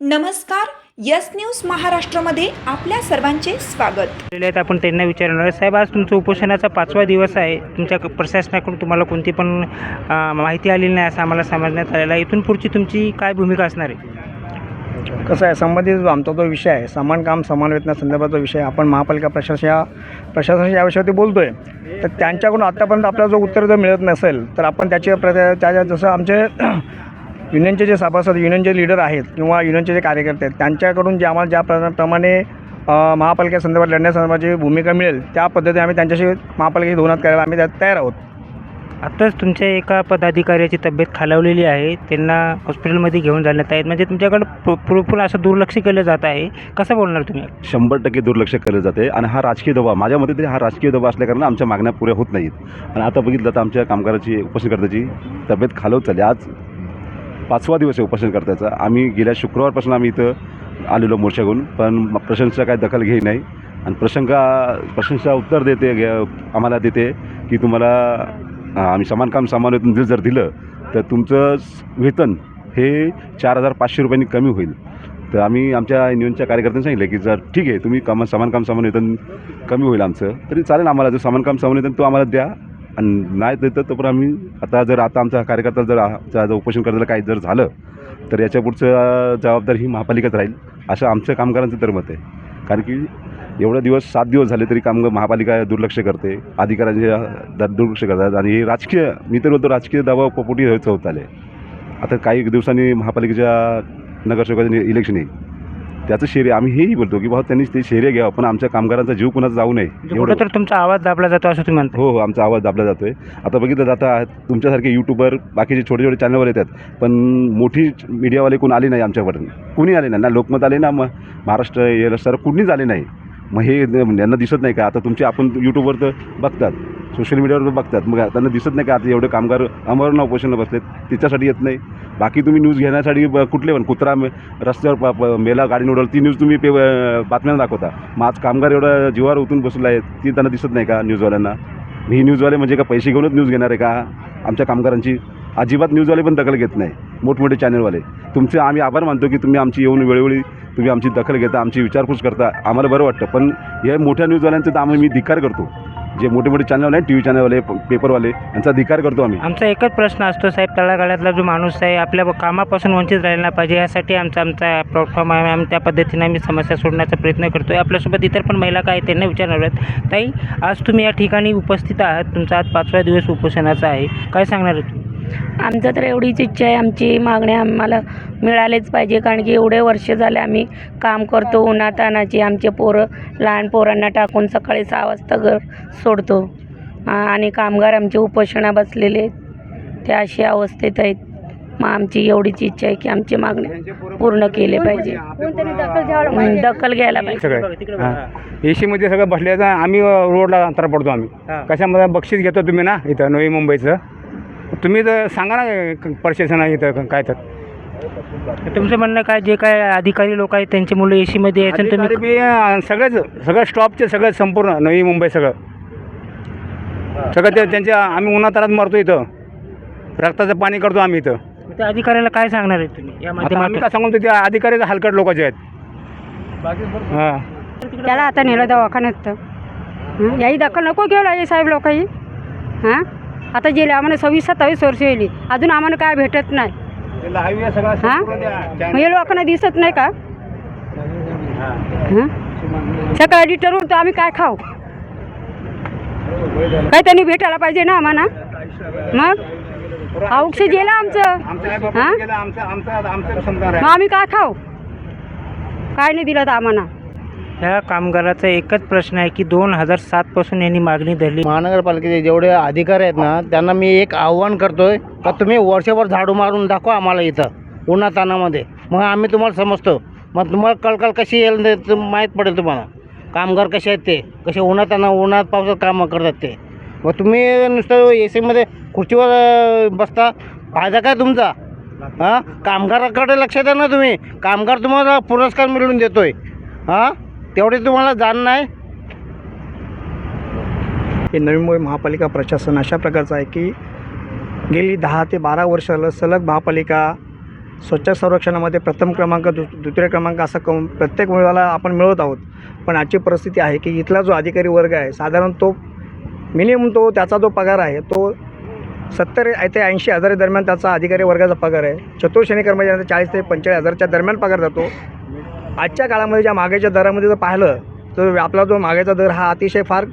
नमस्कार yes news महाराष्ट्रामध्ये आपल्या सर्वांचे स्वागत. आहेत आपण त्यांना विचारणार आहे साहेब आज तुमचं उपोषणाचा पाचवा दिवस आहे. तुमच्या क- प्रशासनाकडून तुम्हाला कोणती पण माहिती आलेली नाही असं आम्हाला समजण्यात आलेलं आहे. इथून पुढची तुमची काय भूमिका असणार आहे? कसं आहे संबंधित जो आमचा जो विषय आहे समान काम समान वेतना संदर्भाचा विषय आपण महापालिका प्रशासन प्रशासनाच्या या विषयावरती बोलतो आहे तर त्यांच्याकडून आत्तापर्यंत आपल्याला जो उत्तर जर मिळत नसेल तर आपण त्याचे प्र त्याच्या जसं आमचे युनियनचे जे सभासद युनियनचे लीडर आहेत किंवा युनियनचे जे कार्यकर्ते आहेत त्यांच्याकडून जे आम्हाला ज्या प्र प्रमाणे महापालिकेसंदर्भात लढण्यासंदर्भाची भूमिका मिळेल त्या पद्धतीने आम्ही त्यांच्याशी महापालिकेची धोरणात करायला आम्ही त्यात तयार आहोत. आत्ताच तुमच्या एका पदाधिकाऱ्याची तब्येत खालावलेली आहे. त्यांना हॉस्पिटलमध्ये घेऊन जाण्यात आहेत. म्हणजे तुमच्याकडं पुरेपूर असं दुर्लक्ष केलं जात आहे. कसं बोलणार तुम्ही? शंभर टक्के दुर्लक्ष केलं जाते. आणि हा राजकीय दबाव माझ्या मते तरी हा राजकीय दबाव असल्याकारणे आमच्या मागण्या पुऱ्या होत नाहीत. आणि आता बघितलं तर आमच्या कामगाराची उपोषणकर्त्याची तब्येत खालवत चालली. आज पाचवा दिवस आहे उपोषणकर्त्याचा आम्ही गेल्या शुक्रवारपासून आम्ही इथं आलेलो मोर्चा घेऊन पण प्रशंसा काय दखल घेई नाही. आणि प्रशंका प्रशंसा उत्तर देते आम्हाला देते की तुम्हाला आम्ही समान काम समान वेतन दिलं जर दिलं तर तुमचं वेतन हे चार हजार पाचशे रुपयांनी कमी होईल. तर आम्ही आमच्या युनियनच्या कार्यकर्त्यांनी सांगितलं की जर ठीक आहे तुम्ही काम समान काम समान वेतन कमी होईल आमचं तरी चालेल आम्हाला. जर समान काम समान वेतन तो आम्हाला द्या. आणि नाही देतं तर पण आम्ही आता जर आता आमचा कार्यकर्ता जर आमचा जर उपोषण करायला काही जर झालं तर याच्या पुढचं जबाबदारी ही महापालिकाच राहील असं आमचं कामगारांचं तर मत आहे. कारण की एवढं दिवस सात दिवस झाले तरी कामगार महापालिका दुर्लक्ष करते अधिकाऱ्यांचे दुर्लक्ष करतात आणि हे राजकीय मी तर बोलतो राजकीय दबाव पोपोटी होत आले आता काही दिवसांनी महापालिकेच्या नगरसेवकाचे इलेक्शन येईल. त्याचं शेरे आम्ही हेही बोलतो की बाबा त्यांनी ते शेरे घ्यावं पण आमच्या कामगारांचा जीव कुणाचा जाऊ नये म्हणजे कुठं तर तुमचा आवाज दाबला जातो असं तुम्ही म्हणता हो हो आमचा आवाज दाबला जातो आहे आता बघितलं जाता तुमच्यासारखे यूट्यूबर बाकीचे छोटे छोटे चॅनलवर येतात पण मोठी मीडियावाले कोण आले नाही आमच्यापर्यंत कुणी आले नाही? ना लोकमत आले ना मग महाराष्ट्र सर कुणीच आले नाही. मग हे यांना दिसत नाही का? आता तुमचे आपण यूट्यूबवर तर बघतात. सोशल मीडियावर बघतात. मग त्यांना दिसत नाही का आता एवढे कामगार अमरण उपोषणला बसलेत? त्याच्यासाठी येत नाही. बाकी तुम्ही न्यूज घेण्यासाठी कुठले पण कुत्रा मे- रस्त्यावर प- मेला गाडी उडवलं ती न्यूज तुम्ही पे बातम्यांना दाखवता. मग आज कामगार एवढा जीवावर उतून बसला आहे ती त्यांना दिसत नाही का न्यूजवाल्यांना ही न्यूजवाले म्हणजे का पैसे घेऊनच न्यूज घेणार आहे का? आमच्या कामगारांची अजिबात न्यूजवाले पण दखल घेत नाही मोठमोठे चॅनलवाले तुमचे आम्ही आभार मानतो की तुम्ही आमची येऊन वेळोवेळी तुम्ही आमची दखल घेता आमची विचारपूस करता. आम्हाला बरं वाटतं पण या मोठ्या न्यूजवाल्यांचं तर आम्ही मी धिक्कार करतो. जे मोठे मोठे चॅनल आहेत टी व्ही चॅनलवाले पेपरवाले यांचा अधिकार करतो आम्ही. आमचा एकच प्रश्न असतो साहेब तळागाळातला जो माणूस आहे आपल्या कामापासून वंचित राहिला नाही पाहिजे. यासाठी आमचा आमचा प्लॅटफॉर्म आहे. आम्ही त्या पद्धतीने आम्ही समस्या सोडण्याचा प्रयत्न करतो आहे आपल्यासोबत इतर पण महिला काय त्यांना विचारणार आहेत. ताई आज तुम्ही या ठिकाणी उपस्थित आहात. तुमचा आज पाचवा दिवस उपोषणाचा आहे. काय सांगणार आहे आमचं तर एवढीच इच्छा आहे आमची मागणी आम्हाला मिळालेच पाहिजे कारण की एवढे वर्ष झाले आम्ही काम करतो उन्हातानाची आमचे पोरं लहान पोरांना टाकून सकाळी सहा वाजता घर सोडतो. आणि कामगार आमचे उपोषणा बसलेले आहेत. ते अशी अवस्थेत आहेत. मग आमची एवढीच इच्छा आहे की आमची मागणी पूर्ण केले पाहिजे. दखल घ्यायला पाहिजे. सगळे. ए सीमध्ये सगळं बसल्याचं आम्ही रोडला अंतर पडतो आम्ही. कशामध्ये बक्षीस घेतो तुम्ही ना इथं नवी मुंबईचं. तुम्ही तर सांगा ना प्रशासन इथं काय तर. तुमचं म्हणणं काय जे काय अधिकारी लोक आहेत त्यांची मुलं ए सीमध्ये यायचं आणि तुम्ही सगळंच सगळं स्टॉपचे सगळं संपूर्ण नवी मुंबई सगळं. सगळं ते त्यांच्या आम्ही उन्हातारात मरतो इथं. रक्ताचं पाणी करतो आम्ही इथं. त्या अधिकाऱ्याला काय सांगणार आहे तुम्ही या आता आम्ही माध्यमातून काय सांगतो ते अधिकारी हलकट लोकांचे आहेत. हां. त्याला आता नेलं दवाखान्यात तर. हं? याही दखल नको घ्यायला हे साहेब लोकही. हां? आता गेले आम्हाला सव्वीस सत्तावीस वर्ष येईल अजून आम्हाला काय भेटत नाही. हां मग हे लोकांना दिसत नाही का? हां. सकाळी डिटरवून तर आम्ही काय खाऊ? काय त्यांनी भेटायला पाहिजे ना आम्हाला? मग? औक्षे गेलं आमचं. हां? मग आम्ही काय खाऊ? काय नाही दिलं तर आम्हाला. ह्या कामगाराचा एकच प्रश्न आहे की दोन हजार सातपासून यांनी मागणी धरली. महानगरपालिकेचे जेवढे अधिकारी आहेत ना त्यांना मी एक आव्हान करतोय का तुम्ही वर्षभर झाडू मारून दाखवा आम्हाला इथं उन्हातानामध्ये मग आम्ही तुम्हाला समजतो. मग तुम्हाला कळकळ कशी येईल ते तुम- माहीत पडेल तुम्हाला. कामगार कसे आहेत ते कसे उन्हाताना उन्हात पावसात कामं करतात ते. मग तुम्ही नुसतं ए सीमध्ये खुर्चीवर अं, बसता फायदा काय तुमचा? हां? कामगाराकडे लक्ष द्या ना तुम्ही. कामगार तुम्हाला पुरस्कार मिळवून देतोय. हां? तेवढी तुम्हाला जाण नाही. हे नवी मुंबई महापालिका प्रशासन अशा प्रकारचं आहे की गेली दहा ते बारा वर्ष सलग महापालिका स्वच्छ संरक्षणामध्ये प्रथम क्रमांक दु द्वितीय क्रमांक असा कम प्रत्येक वेळेला आपण मिळवत आहोत. पण आजची परिस्थिती आहे की इथला जो अधिकारी वर्ग आहे साधारण तो मिनिमम तो त्याचा जो पगार आहे तो सत्तर ते ऐंशी हजार दरम्यान त्याचा अधिकारी वर्गाचा पगार आहे. चतुर्श्रेणी कर्मचाऱ्यांचा चाळीस ते पंचेचाळीस हजारच्या दरम्यान पगार जातो. आजच्या काळामध्ये ज्या मागायच्या दरामध्ये जर पाहिलं तर आपला जो मागायचा दर हा अतिशय फार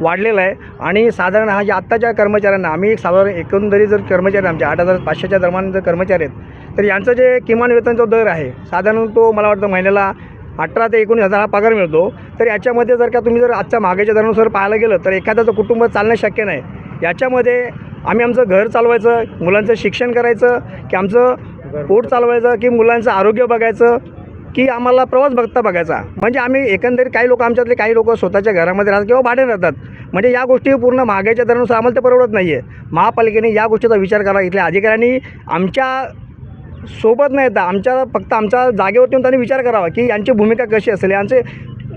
वाढलेला आहे. आणि साधारण हा जे आत्ताच्या कर्मचाऱ्यांना आम्ही एक साधारण एकंदरीत जर कर्मचारी आमच्या आठ हजार पाचशेच्या दरम्यान जर कर्मचारी आहेत तर यांचं जे किमान वेतन जो दर आहे साधारण तो मला वाटतं महिन्याला अठरा ते एकोणीस हजार हा पगार मिळतो. तर याच्यामध्ये जर का तुम्ही जर आजच्या मागेच्या दरानुसार पाहायला गेलं तर एखाद्याचं कुटुंब चालणं शक्य नाही. याच्यामध्ये आम्ही आमचं घर चालवायचं मुलांचं शिक्षण करायचं की आमचं पोट चालवायचं की मुलांचं आरोग्य बघायचं की आम्हाला प्रवास बघता बघायचा. म्हणजे आम्ही एकंदरीत काही लोक आमच्यातले काही लोक स्वतःच्या घरामध्ये राहतात किंवा भाडे राहतात. म्हणजे या गोष्टी पूर्ण महागाईच्या दरानुसार आम्हाला ते परवडत नाही आहे महापालिकेने या गोष्टीचा विचार करा इथल्या अधिकाऱ्यांनी आमच्यासोबत न येता आमच्या फक्त आमच्या जागेवरती येऊन त्यांनी विचार करावा की यांची भूमिका कशी असेल? यांचे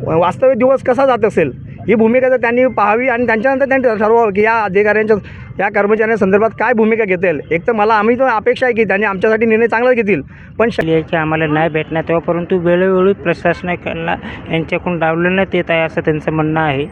वास्तविक दिवस कसा जात असेल? ही भूमिका जर त्यांनी पाहावी आणि त्यांच्यानंतर त्यांनी ठरवावं की या अधिकाऱ्यांच्या या कर्मचाऱ्यांसंदर्भात काय भूमिका घेतील. एक तर मला आम्ही तर अपेक्षा आहे की त्यांनी आमच्यासाठी निर्णय चांगला घेतील. पण श- याची आम्हाला नाही भेटणार तेव्हा परंतु वेळोवेळी प्रशासनाला यांच्याकडून डावलण्यात येत आहे असं त्यांचं म्हणणं आहे.